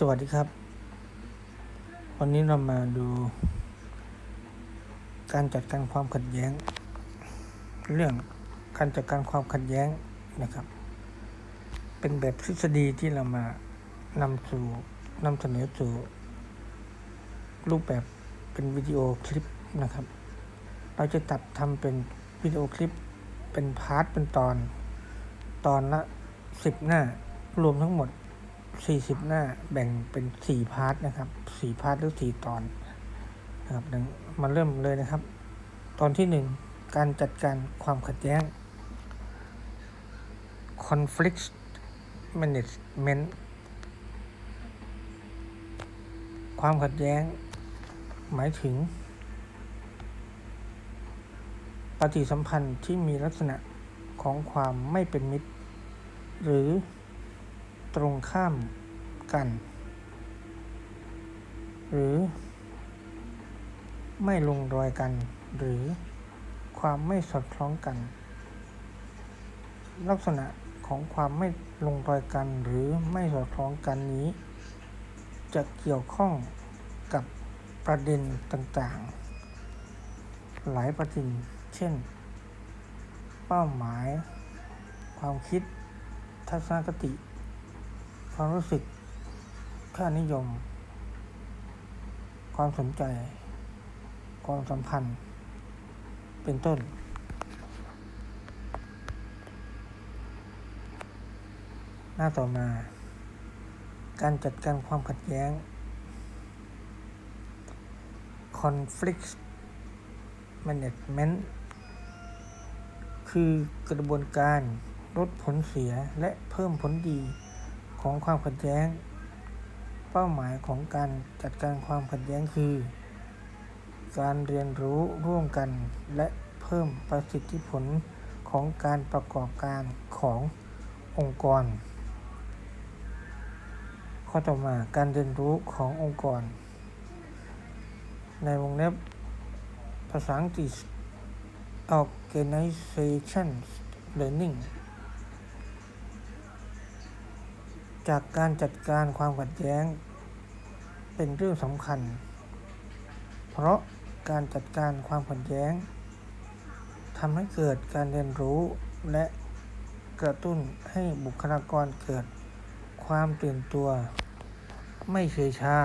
สวัสดีครับ วันนี้เรามาดู การจัดการความขัดแย้ง เรื่องการจัดการความขัดแย้งนะครับ เป็นแบบทฤษฎีที่เรามานำสู่นำเสนอสู่ รูปแบบเป็นวิดีโอคลิปนะครับ เราจะตัดทำเป็นวิดีโอคลิปเป็นพาร์ทเป็นตอน ตอนละสิบหน้ารวมทั้งหมด 40หน้าแบ่งเป็น4พาร์ทนะครับ4พาร์ทหรือ4ตอนนะครับดังมาเริ่มเลยนะครับ ตอนที่1การจัดการความขัดแย้ง conflict management ความขัดแย้ง หมายถึง ปฏิสัมพันธ์ที่มีลักษณะของความไม่เป็นมิตร หรือ ตรงข้ามกัน หรือ ไม่ลงรอยกัน หรือความไม่สอดคล้องกัน ลักษณะของความไม่ลงรอยกันหรือไม่สอดคล้องกันนี้ จะเกี่ยวข้องกับประเด็นต่างๆ หลายประเด็นเช่น เป้าหมาย ความคิด ทัศนคติ ความรู้สึก ค่านิยม ความสนใจ ความสัมพันธ์ เป็นต้น หน้าต่อมา การจัดการความขัดแย้ง conflict management คือกระบวนการลดผลเสียและเพิ่มผลดี ของความขัดแย้ง เป้าหมายของการจัดการความขัดแย้งคือ การเรียนรู้ร่วมกันและเพิ่มประสิทธิผลของการประกอบการขององค์กร ข้อต่อมาการเรียนรู้ขององค์กร ในวงเล็บภาษาอังกฤษ organization learning จากการจัดการความขัดแย้ง เป็นเรื่องสำคัญ เพราะการจัดการความขัดแย้งทำให้เกิดการเรียนรู้และกระตุ้นให้บุคลากรเกิดความตื่นตัว ไม่เฉยชา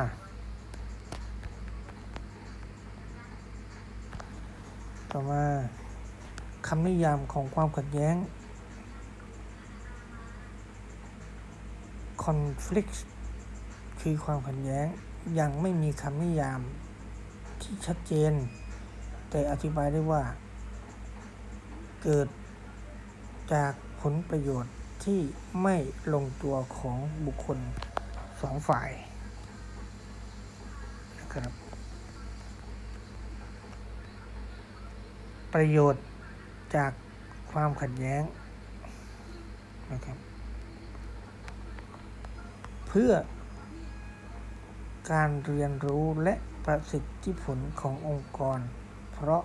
ต่อมาคำนิยามของความขัดแย้ง conflict คือความขัดแย้ง ยังไม่มีคำนิยามที่ชัดเจน แต่อธิบายได้ว่า เกิดจากผลประโยชน์ที่ไม่ลงตัวของบุคคลสองฝ่ายนะครับ ประโยชน์จากความขัดแย้งนะครับ เพื่อการเรียนรู้และประสิทธิผลขององค์กร เพราะ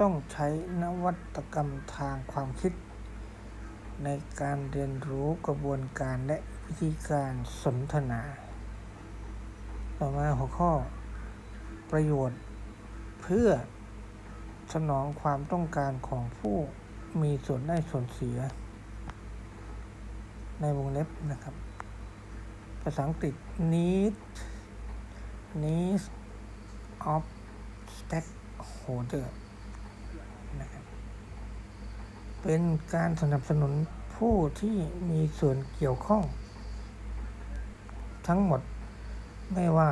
ต้องใช้นวัตกรรมทางความคิด ในการเรียนรู้กระบวนการและวิธีการสนทนา ต่อมาหัวข้อ ประโยชน์ เพื่อสนองความต้องการของผู้มีส่วนได้ส่วนเสีย ในวงเล็บนะครับ ภาษาอังกฤษ need needs of stakeholder นะครับเป็นการสนับสนุนผู้ที่มีส่วนเกี่ยวข้อง ทั้งหมดไม่ว่า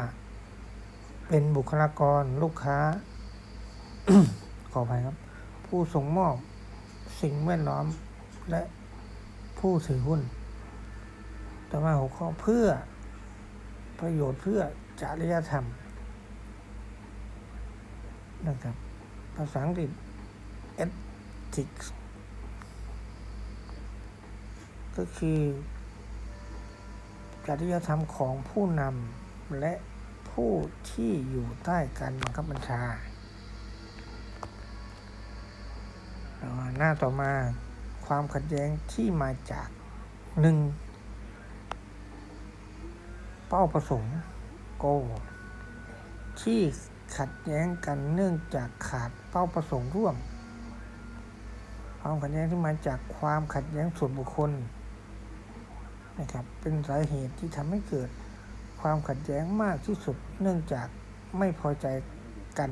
เป็นบุคลากรลูกค้า ขออภัยครับ ผู้ส่งมอบสิ่งแวดล้อมและผู้ถือหุ้น ต่อมาหัวข้อเพื่อประโยชน์เพื่อจริยธรรมนะครับ ภาษาอังกฤษ ethics ก็คือจริยธรรมของผู้นำและผู้ที่อยู่ใต้การบังคับบัญชา หน้าต่อมาความขัดแย้งที่มาจากหนึ่ง เป้าประสงค์โกที่ขัดแย้งกันเนื่องจากขาดเป้าประสงค์ร่วม ความขัดแย้งที่มาจากความขัดแย้งส่วนบุคคลนะครับเป็นสาเหตุที่ทำให้เกิดความขัดแย้งมากที่สุด เนื่องจากไม่พอใจกัน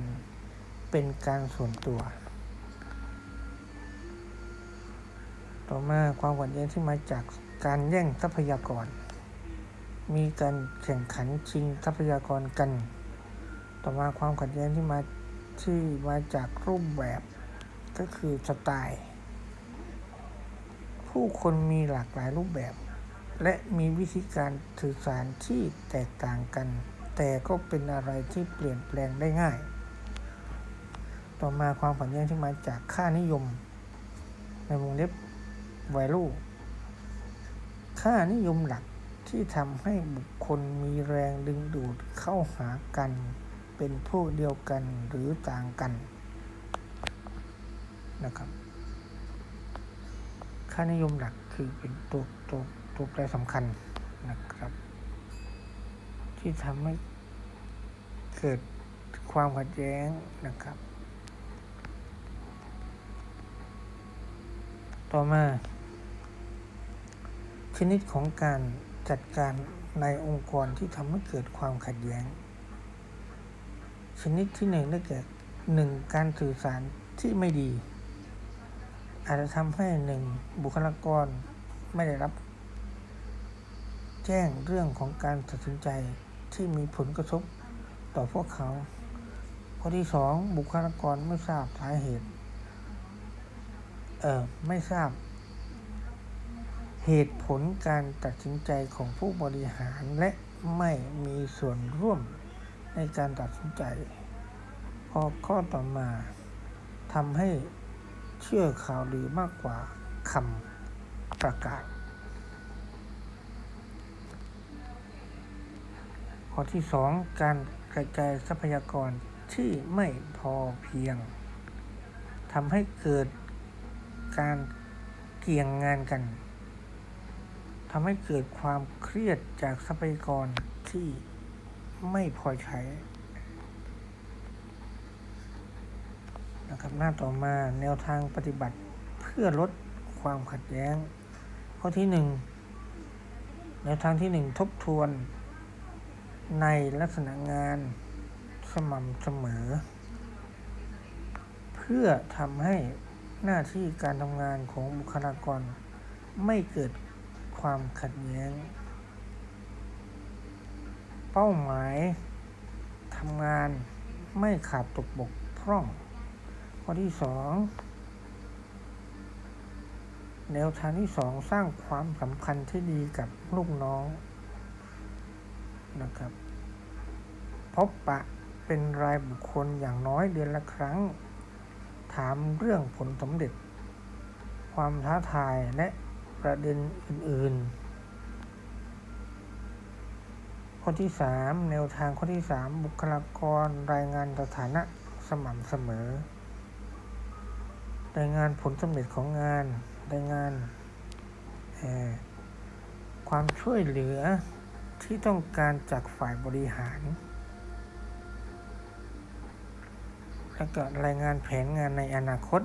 เป็นการส่วนตัว ต่อมาความขัดแย้งที่มาจากการแย่งทรัพยากร มีการแข่งขันชิงทรัพยากรกัน ต่อมาความขัดแย้งที่มาที่มาจากรูปแบบก็คือสไตล์ ผู้คนมีหลากหลายรูปแบบ และมีวิธีการสื่อสารที่แตกต่างกัน แต่ก็เป็นอะไรที่เปลี่ยนแปลงได้ง่าย ต่อมาความขัดแย้งที่มาจากค่านิยม ในวงเล็บ value ค่านิยมหลัก ที่ทำให้บุคคลมีแรงดึงดูดเข้าหากัน เป็นพวกเดียวกันหรือต่างกันนะครับค่านิยมหลักคือเป็นตัวตัวตัวแปรสำคัญนะครับ ที่ทำให้เกิดความขัดแย้งนะครับ ต่อมา ชนิดของการ จัดการในองค์กรที่ทำให้เกิดความขัดแย้ง ชนิดที่หนึ่งได้แก่หนึ่งการสื่อสารที่ไม่ดี อาจจะทำให้หนึ่งบุคลากรไม่ได้รับ แจ้งเรื่องของการตัดสินใจที่มีผลกระทบต่อพวกเขา ข้อที่สองบุคลากรไม่ทราบสาเหตุ เออไม่ทราบ เหตุผลการตัดสินใจของผู้บริหารและไม่มีส่วนร่วมในการตัดสินใจ พอข้อต่อมาทำให้เชื่อข่าวลือมากกว่าคำประกาศ ข้อที่สองการกระจายทรัพยากรที่ไม่พอเพียงทำให้เกิดการเกี่ยงงานกัน ทำให้เกิดความเครียดจากทรัพยากรที่ไม่พอใช้นะครับหน้าต่อมาแนวทางปฏิบัติเพื่อลดความขัดแย้ง ข้อที่หนึ่งแนวทางที่หนึ่งทบทวน ในลักษณะงานสม่ำเสมอ เพื่อทำให้หน้าที่การทำงานของบุคลากรไม่เกิด ความขัดแย้ง เป้าหมายทำงานไม่ขาดตกบกพร่อง ข้อที่สองแนวทางที่สองสร้างความสัมพันธ์ที่ดีกับลูกน้องนะครับ พบปะเป็นรายบุคคลอย่างน้อยเดือนละครั้ง ถามเรื่องผลสำเร็จ ความท้าทายและ ประเด็นอื่น ๆ ข้อที่ 3 แนวทางข้อที่ 3 บุคลากรรายงานสถานะสม่ำเสมอ รายงานผลสำเร็จของงาน รายงานความช่วยเหลือที่ต้องการจากฝ่ายบริหาร แล้วก็รายงานแผนงานในอนาคต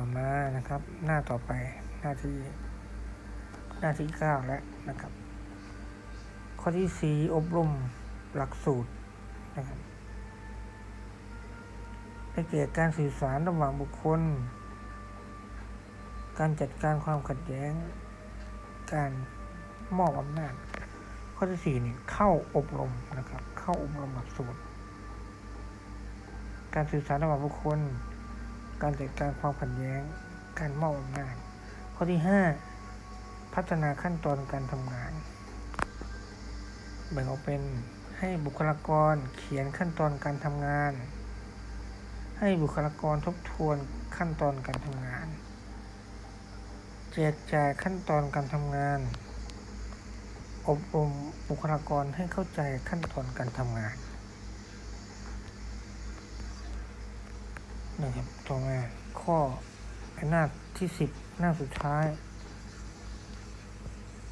ต่อมานะครับ หน้าต่อไปหน้าที่ หน้าที่เก้าแล้วนะครับ ข้อที่สี่อบรมหลักสูตรนะครับได้แก่ยวการสื่อสารระหว่างบุคคล การจัดการความขัดแย้ง การมอบอำนาจ ข้อที่สี่นี่เข้าอบรมนะครับ เข้าอบรมหลักสูตร การสื่อสารระหว่างบุคคล การจัดการความขัดแย้ง การมอบอำนาจ ข้อที่ห้าพัฒนาขั้นตอนการทำงาน แบ่งออกเป็นให้บุคลากรเขียนขั้นตอนการทำงาน ให้บุคลากรทบทวนขั้นตอนการทำงาน แจกจ่ายขั้นตอนการทำงาน อบรมบุคลากรให้เข้าใจขั้นตอนการทำงานนะครับ ต่อมา ข้อหน้าที่สิบหน้าสุดท้าย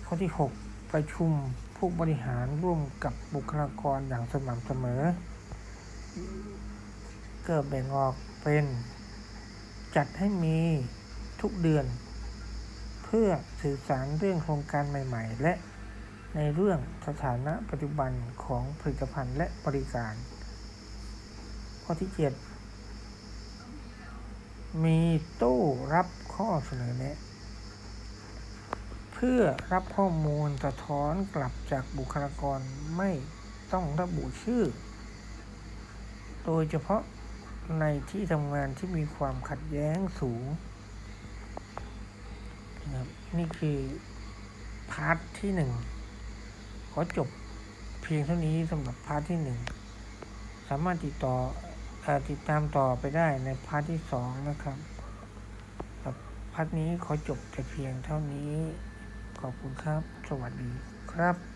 ข้อที่หกประชุมผู้บริหารร่วมกับบุคลากรอย่างสม่ำเสมอก็แบ่งออกเป็น จัดให้มีทุกเดือน เพื่อสื่อสารเรื่องโครงการใหม่ ๆ และในเรื่องสถานะปัจจุบันของผลิตภัณฑ์และบริการ ข้อที่ 7 มีตู้รับข้อเสนอแนะเพื่อรับข้อมูลสะท้อนกลับจากบุคลากรไม่ต้องระบุชื่อ โดยเฉพาะในที่ทำงานที่มีความขัดแย้งสูงนะครับนี่คือพาร์ทที่หนึ่งขอจบเพียงเท่านี้สำหรับพาร์ทที่หนึ่งสามารถติดต่อเออ ติดตามต่อไปได้ในพาร์ทที่สองนะครับแบบพาร์ทนี้ขอจบแต่เพียงเท่านี้ ขอบคุณครับ สวัสดีครับ